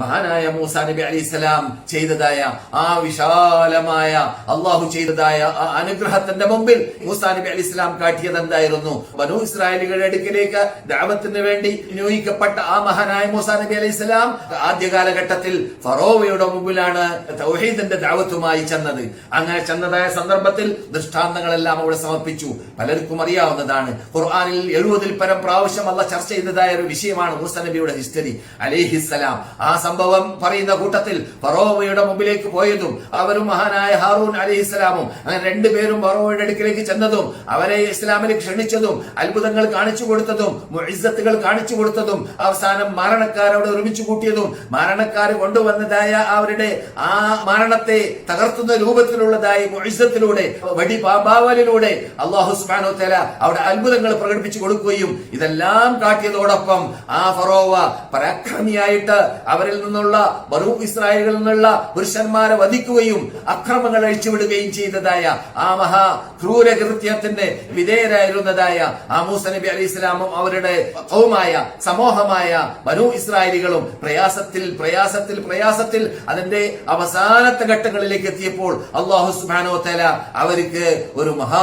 മഹാനായ മൂസാ നബി അലിസ്ലാം ചെയ്തതായ ആ വിശാലമായ അള്ളാഹു ചെയ്തതായ ആ അനുഗ്രഹത്തിന്റെ മുമ്പിൽ മൂസാ നബി അലിസ്ലാം കാട്ടിയത് എന്തായിരുന്നു? ബനു ഇസ്രായേലുകളുടെ അടുക്കിലേക്ക് ദാവത്തിന് വേണ്ടി നിയോഗിക്കപ്പെട്ട ആ മഹാനായ മൂസാ നബി അലിസ്ലാം ആദ്യ കാലഘട്ടത്തിൽ ഫറോവയുടെ മുമ്പിലാണ് തൗഹീദിന്റെ ദാവത്തുമായി ചെന്നത്. അങ്ങനെ ചെന്നതായ സന്ദർഭത്തിൽ ദൃഷ്ടാന്തങ്ങളെല്ലാം അവിടെ സമർപ്പിച്ചു. പലർക്കും അറിയാവുന്നതാണ്. ഖുർആാനിൽ എഴുപതിൽ പരം പ്രാവശ്യം അല്ല ചർച്ച ചെയ്തതായ ഒരു വിഷയമാണ് മൂസാ നബിയുടെ ഹിസ്റ്ററി അലൈഹിസ്സലാം ആ സംഭവം പറയുന്ന കൂട്ടത്തിൽ ഫറോവയുടെ മുമ്പിലേക്ക് പോയതും അവരും മഹാനായ ഹാറൂൻ അലി ഇസ്ലാമും അങ്ങനെ രണ്ടുപേരും ഫറോവയുടെ അടുക്കിലേക്ക് ചെന്നതും അവരെ ഇസ്ലാമിലേക്ക് ക്ഷണിച്ചതും അത്ഭുതങ്ങൾ കാണിച്ചു കൊടുത്തതും മുഇസ്സത്തുകൾ കാണിച്ചു കൊടുത്തതും അവസാനം മരണക്കാരോട് ഒരുമിച്ച് കൂട്ടിയതും മരണക്കാർ കൊണ്ടുവന്നതായ അവരുടെ ആ മരണത്തെ തകർത്തുന്ന രൂപത്തിലുള്ളതായ മുഴിസത്തിലൂടെ വടി പാമ്പാവലിലൂടെ അള്ളാഹു സുബ്ഹാനഹു തല അവിടെ അത്ഭുതങ്ങൾ പ്രകടിപ്പിച്ചു കൊടുക്കുകയും ഇതെല്ലാം കാട്ടിയതോടൊപ്പം ആ ഫറോവ പരാക്രമിയായിട്ട് അവരിൽ നിന്നുള്ള ബറൂ ഇസ്രായേലിൽ നിന്നുള്ള പുരുഷന്മാരെ വധിക്കുകയും അക്രമങ്ങൾ അഴിച്ചുവിടുകയും ചെയ്തതായ ആ മഹാ ക്രൂരകൃത്യത്തിന്റെ വിധേയരായിരുന്നതായ ആ മൂസനബി അലി ഇസ്ലാമും അവരുടെ കൗമായ സമൂഹമായ ബനു ഇസ്രായേലികളും പ്രയാസത്തിൽ പ്രയാസത്തിൽ പ്രയാസത്തിൽ അതിന്റെ അവസാനത്തെ ഘട്ടങ്ങളിലേക്ക് എത്തിയപ്പോൾ അള്ളാഹു സുബാനോ തല അവർക്ക് ഒരു മഹാ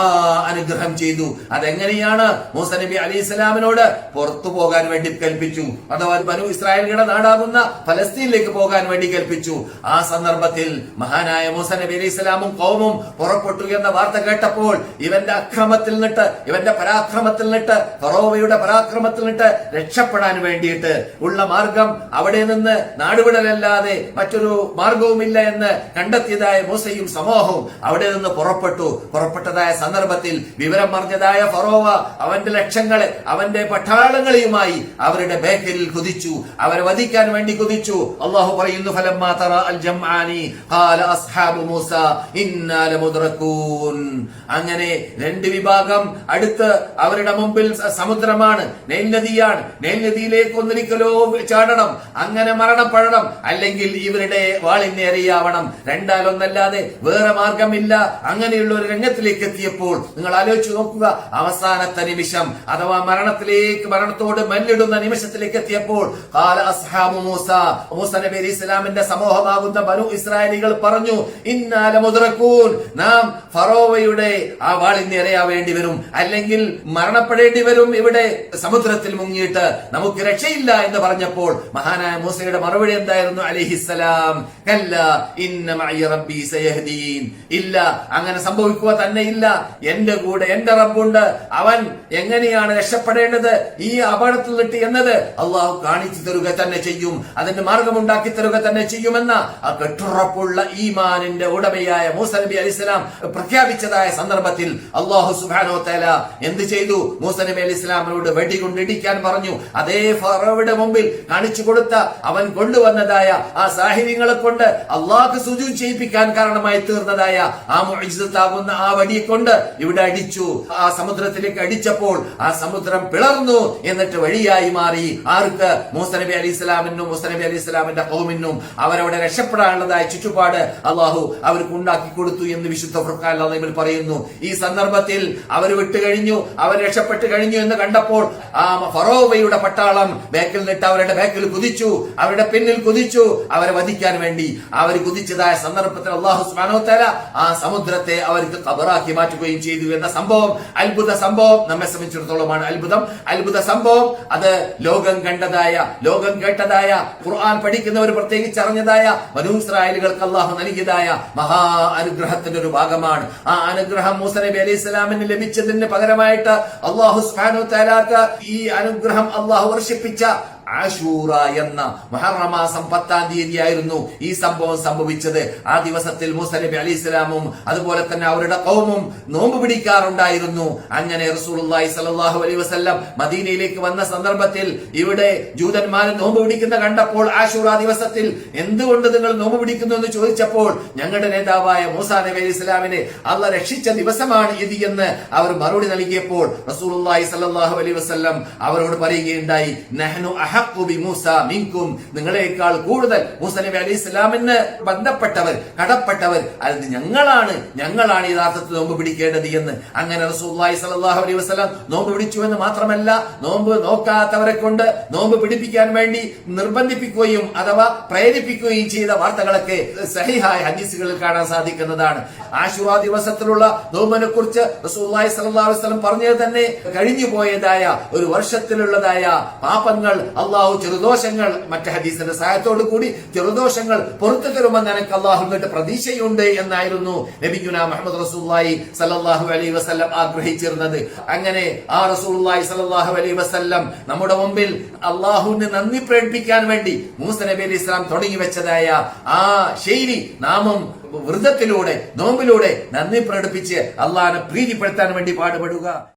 അനുഗ്രഹം ചെയ്തു. അതെങ്ങനെയാണ് മൂസ നബി അലി ഇസ്ലാമിനോട് പുറത്തു പോകാൻ വേണ്ടി കൽപ്പിച്ചു? അഥവാ ബനു ഇസ്രായേലിയുടെ നാടാകുന്ന ഫലസ്തീനിലേക്ക് പോകാൻ വേണ്ടി കൽപ്പിച്ചു. ആ സന്ദർഭത്തിൽ മഹാനായ മൂസ നബി അലി ഇസ്ലാമും കോമും പുറപ്പെട്ടു എന്ന വാർത്ത കേട്ടപ്പോൾ ഇവന്റെ അക്രമത്തിൽ നിന്നിട്ട് ഇവന്റെ പരാക്രമത്തിൽ നിന്നിട്ട് ഫറോവയുടെ പരാക്രമത്തിൽ നിട്ട് രക്ഷപ്പെടാൻ വേണ്ടിയിട്ട് ഉള്ള മാർഗം അവിടെ നിന്ന് നാടുവിടലല്ലാതെ മറ്റൊരു മാർഗവുമില്ല എന്ന് കണ്ടെത്തിയതായ മൂസയും സമൂഹവും അവിടെ നിന്ന് പുറപ്പെട്ടു. പുറപ്പെട്ടതായ സന്ദർഭത്തിൽ വിവരം അറിഞ്ഞതായ ഫറോവ അവന്റെ ലക്ഷങ്ങളെ അവന്റെ പട്ടാളങ്ങളെയുമായി അവരുടെ ബേക്കലിൽ കുതിച്ചു. അവരെ വധിക്കാൻ വേണ്ടി കുതിച്ചു. അള്ളാഹു പറയുന്നു അങ്ങനെ രണ്ട് വിഭാഗം. അടുത്ത് അവരുടെ മുമ്പിൽ സമുദ്രമാണ്. നെയിൽ നദിയാണ് നദിയിലേക്ക് ഒന്നിരിക്കലോ ചാടണം. അങ്ങനെ മരണപ്പെടണം. അല്ലെങ്കിൽ ഇവരുടെ വാളിനേറിയാവണം രണ്ടാലൊന്നല്ലാതെ വേറെ മാർഗമില്ല അങ്ങനെയുള്ള ഒരു രംഗത്തിലേക്ക് എത്തിയപ്പോൾ നിങ്ങൾ ആലോചിച്ചു നോക്കുക. അവസാനത്തെ നിമിഷം അഥവാ മരണത്തിലേക്ക് മരണത്തോട് മല്ലിടുന്ന നിമിഷത്തിലേക്ക് എത്തിയപ്പോൾ മൂസ മൂസ നബി അലി ഇസ്ലാമിന്റെ സമൂഹമാകുന്ന ബനു ഇസ്രായേലികൾ പറഞ്ഞു ഇന്നാല മുദ്രക്കൂൻ നാം ഫറോവയുടെ ആ വാളിന് ഇരയാവേണ്ടി വരും. അല്ലെങ്കിൽ മരണപ്പെടേണ്ടി വരും ഇവിടെ സമുദ്രത്തിൽ മുങ്ങിയിട്ട്. നമുക്ക് രക്ഷയില്ല എന്ന് പറഞ്ഞപ്പോൾ മഹാനായ മൂസയുടെ മറുപടി എന്തായിരുന്നു? അലിഹിസലാം കല്ല ഇല്ല അങ്ങനെ സംഭവിക്കുക തന്നെ ഇല്ല. എന്റെ കൂടെ എന്റെ റബ്ബുണ്ട്. അവൻ എങ്ങനെയാണ് രക്ഷപ്പെടേണ്ടത്? ഈ അപകടത്തിൽ നിട്ട് എന്നത്? അള്ളാഹു കാണിച്ചു തരുക തന്നെ ചെയ്യും. അതിന്റെ മാർഗമുണ്ടാക്കി തരുക തന്നെ ചെയ്യുമെന്ന ആ കെട്ടുറപ്പുള്ള ഈമാനിന്റെ ഉടമയായ മൂസ നബി അലിസ്ലാം പ്രഖ്യാപിച്ചതായ സന്ദർഭത്തിൽ അള്ളാഹു സുബാനോ തല എന്ത് ചെയ്തു? മൂസ നബി അലി ഇസ്ലാമിനോട് വെടികൊണ്ടിടിക്കാൻ പറഞ്ഞു. അതേ ഫറോയുടെ മുമ്പിൽ കാണിച്ചു കൊടുത്ത അവൻ കൊണ്ടുവന്നതായ ആ സാഹചര്യങ്ങളെ കൊണ്ട് അള്ളാഹ് സുജു ചെയ്യിപ്പിക്കാൻ കാരണമായി തീർന്നതായ ആ മുഅ്ജിസത്താകുന്ന ആ വടിയെ കൊണ്ട് ഇവിടെ അടിച്ചു. ആ സമുദ്രത്തിലേക്ക് അടിച്ചപ്പോൾ ആ സമുദ്രം പിളർന്നു. എന്നിട്ട് വഴിയായി മാറി ആർക്ക്? മൂസ നബി അലി ഇസ്ലാമിനും മൂസ നബി അലി ഇസ്ലാമിന്റെ കൗമിനും അവരവിടെ രക്ഷപ്പെടാനുള്ളതായ ചുറ്റുപാട് അള്ളാഹു അവർക്ക് ഉണ്ടാക്കി കൊടുത്തു എന്ന് വിശുദ്ധ ഫുർഖാൻ അലൈമിൽ പറയുന്നു. ഈ സന്ദർഭത്തിൽ അവർ വിട്ടുകഴിഞ്ഞു അവർ രക്ഷപ്പെട്ട് കഴിഞ്ഞു എന്ന് കണ്ടപ്പോൾ ആ ഫറോവയുടെ പട്ടാളം ബാക്കിൽ നിട്ട് അവരുടെ ബാക്കിൽ കുതിച്ചു അവരുടെ പിന്നിൽ കുതിച്ചു അവരെ വധിക്കാൻ വേണ്ടി അവർ കുതിച്ചതായ സന്ദർഭത്തിൽ അള്ളാഹു സ്മാനോത്തല ആ സമുദ്രത്തെ അവർക്ക് കബറാക്കി മാറ്റുകയും ചെയ്തു എന്ന സംഭവം അത്ഭുത സംഭവം നമ്മെ സംബന്ധിച്ചിടത്തോളമാണ് അത്ഭുതം. അത്ഭുത സംഭവം അത് ലോകം കണ്ടതായ ലോകം കേട്ടതായ ഖുർആൻ പഠിക്കുന്നവർ പ്രത്യേകിച്ച് അറിഞ്ഞതായ ബനൂ ഇസ്രായേലുകൾക്ക് അള്ളാഹു നൽകിയതായ മഹാ അനുഗ്രഹത്തിന്റെ ഒരു ഭാഗമാണ്. ആ അനുഗ്രഹം മൂസ നബി അലൈഹി സ്വലാമിന് ലഭിച്ചതിന് പകരമായിട്ട് അള്ളാഹു സ്ഫാനു തലാക്ക് ഈ അനുഗ്രഹം അള്ളാഹു വർഷിപ്പിച്ച ആഷൂറ എന്ന മഹറമാസം മാസം പത്താം തീയതിയായിരുന്നു ഈ സംഭവം സംഭവിച്ചത്. ആ ദിവസത്തിൽ മൂസ അലി ഇസ്ലാമും അതുപോലെ തന്നെ അവരുടെ കൗമും നോമ്പ് പിടിക്കാറുണ്ടായിരുന്നു. അങ്ങനെ റസൂലുള്ളാഹി സലാഹു അലൈഹി വസല്ലം മദീനയിലേക്ക് വന്ന സന്ദർഭത്തിൽ ഇവിടെ ജൂതന്മാർ നോമ്പ് പിടിക്കുന്ന കണ്ടപ്പോൾ ആശൂറ ദിവസത്തിൽ എന്തുകൊണ്ട് നിങ്ങൾ നോമ്പ് പിടിക്കുന്നു എന്ന് ചോദിച്ചപ്പോൾ ഞങ്ങളുടെ നേതാവായ മൂസ നബി അലി ഇസ്ലാമിനെ അള്ള രക്ഷിച്ച ദിവസമാണ് ഇത് എന്ന് അവർ മറുപടി നൽകിയപ്പോൾ റസൂലുള്ളാഹി സലാഹു അലൈഹി വസല്ലം അവരോട് പറയുകയുണ്ടായി നഹ്നു അഹ മിൻകും നിങ്ങളെക്കാൾ കൂടുതൽ മൂസ നബി അലൈഹി ഇസ്ലാമിന് ബന്ധപ്പെട്ടവർ കടപ്പെട്ടവർ. അത് ഞങ്ങളാണ് ഞങ്ങളാണ് യഥാർത്ഥത്തിൽ നോമ്പ് പിടിക്കേണ്ടത് എന്ന്. അങ്ങനെ റസൂലുള്ളാഹി സ്വല്ലല്ലാഹു അലൈഹി വസ്ലാം നോമ്പ് പിടിച്ചു എന്ന് മാത്രമല്ല നോമ്പ് നോക്കാത്തവരെ കൊണ്ട് നോമ്പ് പിടിപ്പിക്കാൻ വേണ്ടി നിർബന്ധിപ്പിക്കുകയും അഥവാ പ്രേരിപ്പിക്കുകയും ചെയ്ത വാർത്തകളൊക്കെ സഹിഹായ ഹദീസുകളിൽ കാണാൻ സാധിക്കുന്നതാണ്. ആശുവാ ദിവസത്തിലുള്ള നോമ്പിനെ കുറിച്ച് സ്വല്ലല്ലാഹു അലൈഹി വസല്ലം പറഞ്ഞത് തന്നെ കഴിഞ്ഞു പോയതായ ഒരു വർഷത്തിലുള്ളതായ പാപങ്ങൾ ചെറുദോഷങ്ങൾ മറ്റു ഹദീസിന്റെ സഹായത്തോടു കൂടി ചെറുദോഷങ്ങൾ പുറത്തു തരുമെന്ന് എനിക്ക് അള്ളാഹുവിന്റെ പ്രതീക്ഷയുണ്ട് എന്നായിരുന്നു നബിഗുന മുഹമ്മദ് റസൂല്ലായി സല്ലല്ലാഹു അലൈ വസല്ലം ആഗ്രഹിച്ചിരുന്നത്. അങ്ങനെ ആ റസൂള്ളി സല്ലല്ലാഹു അലൈ വസല്ലം നമ്മുടെ മുമ്പിൽ അള്ളാഹുവിന് നന്ദി പ്രകടിപ്പിക്കാൻ വേണ്ടി മൂസ നബി അലി ഇസ്ലാം തുടങ്ങി വെച്ചതായ ആ ശൈലി നാമം വൃതത്തിലൂടെ നോമ്പിലൂടെ നന്ദി പ്രകടിപ്പിച്ച് അള്ളാഹിനെ പ്രീതിപ്പെടുത്താൻ വേണ്ടി പാടുപെടുക.